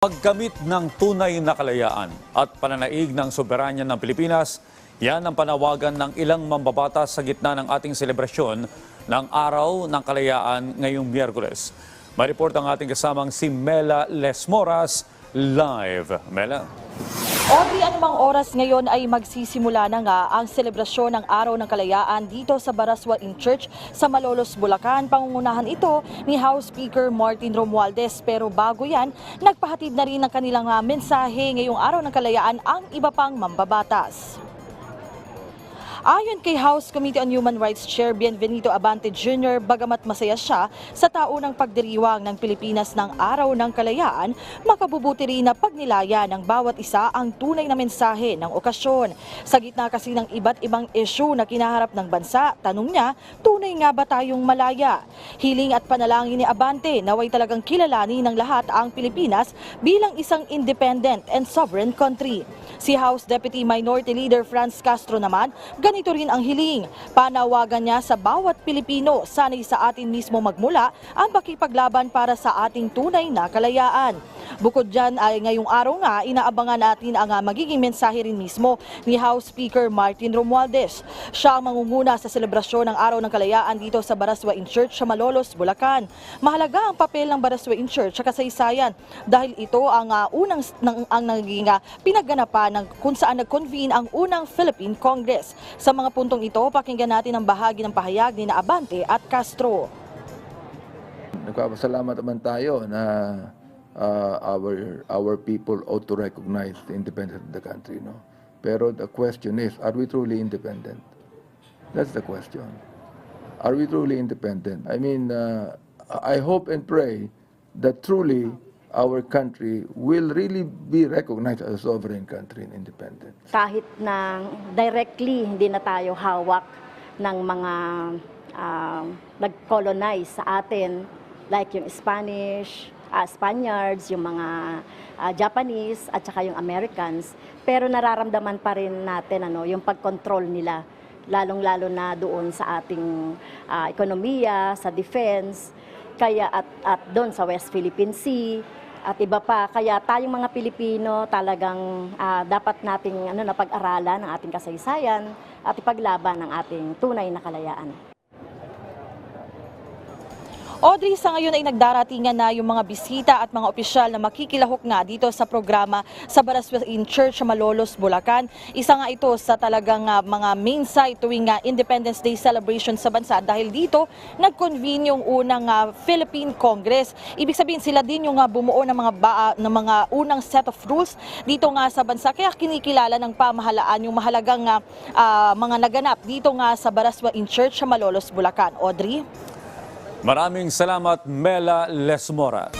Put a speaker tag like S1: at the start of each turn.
S1: Paggamit ng tunay na kalayaan at pananaig ng soberanya ng Pilipinas, yan ang panawagan ng ilang mambabatas sa gitna ng ating selebrasyon ng Araw ng Kalayaan ngayong Miyerkules. May report ang ating kasamang si Mela Lesmoras live. Mela?
S2: Audrey, anumang oras ngayon ay magsisimula na nga ang selebrasyon ng Araw ng Kalayaan dito sa Baraswa in Church sa Malolos, Bulacan. Pangungunahan ito ni House Speaker Martin Romualdez. Pero bago yan, nagpahatid na rin ng kanilang ah, mensahe ngayong Araw ng Kalayaan ang iba pang mambabatas. Ayon kay House Committee on Human Rights Chair Bienvenido Abante Jr., bagamat masaya siya sa taunang pagdiriwang ng Pilipinas ng Araw ng Kalayaan, makabubuti rin na pagnilaya ng bawat isa ang tunay na mensahe ng okasyon. Sa gitna kasi ng iba't ibang issue na kinaharap ng bansa, tanong niya, tunay nga ba tayong malaya? Hiling at panalangin ni Abante, naway talagang kilalanin ng lahat ang Pilipinas bilang isang independent and sovereign country. Si House Deputy Minority Leader Franz Castro naman, ganito rin ang hiling. Panawagan niya sa bawat Pilipino, sanay sa atin mismo magmula ang pakipaglaban para sa ating tunay na kalayaan. Bukod dyan ay ngayong araw nga, inaabangan natin ang ah, magiging mensahe rin mismo ni House Speaker Martin Romualdez. Siya ang mangunguna sa selebrasyon ng Araw ng Kalayaan dito sa Baraswa in Church sa Malolos, Bulacan. Mahalaga ang papel ng Baraswa in Church sa kasaysayan dahil ito ang ah, unang ng, ang naging ah, pinagganapan ng kung saan nag-convene ang unang Philippine Congress. Sa mga puntong ito, pakinggan natin ang bahagi ng pahayag ni Abante at Castro.
S3: Nagpapasalamat naman tayo na uh, our our people ought to recognize the independence of the country, no? Pero the question is, are we truly independent? That's the question. Are we truly independent? I mean, uh, I hope and pray that truly our country will really be recognized as a sovereign country and independent.
S4: kahit na directly hindi na tayo hawak ng mga ah, nag-colonize sa atin like yung Spanish, ah, Spaniards, yung mga ah, Japanese at saka yung Americans pero nararamdaman pa rin natin ano yung pagkontrol nila lalong-lalo na doon sa ating ah, ekonomiya, sa defense, kaya at at doon sa West Philippine Sea at iba pa. Kaya tayong mga Pilipino talagang ah, dapat nating ano na pag-aralan ang ating kasaysayan at ipaglaban ang ating tunay na kalayaan.
S2: Audrey, sa ngayon ay nagdaratingan na yung mga bisita at mga opisyal na makikilahok nga dito sa programa sa Baraswa in Church Malolos, Bulacan. Isa nga ito sa talagang ah, mga main site tuwing ah, Independence Day celebration sa bansa dahil dito nag-convene yung unang ah, Philippine Congress. Ibig sabihin sila din yung bumuo ng mga ba- ng mga unang set of rules dito nga sa bansa. Kaya kinikilala ng pamahalaan yung mahalagang ah, ah, mga naganap dito nga sa Baraswa in Church Malolos, Bulacan. Audrey?
S1: Maraming salamat Mela Lesmoras.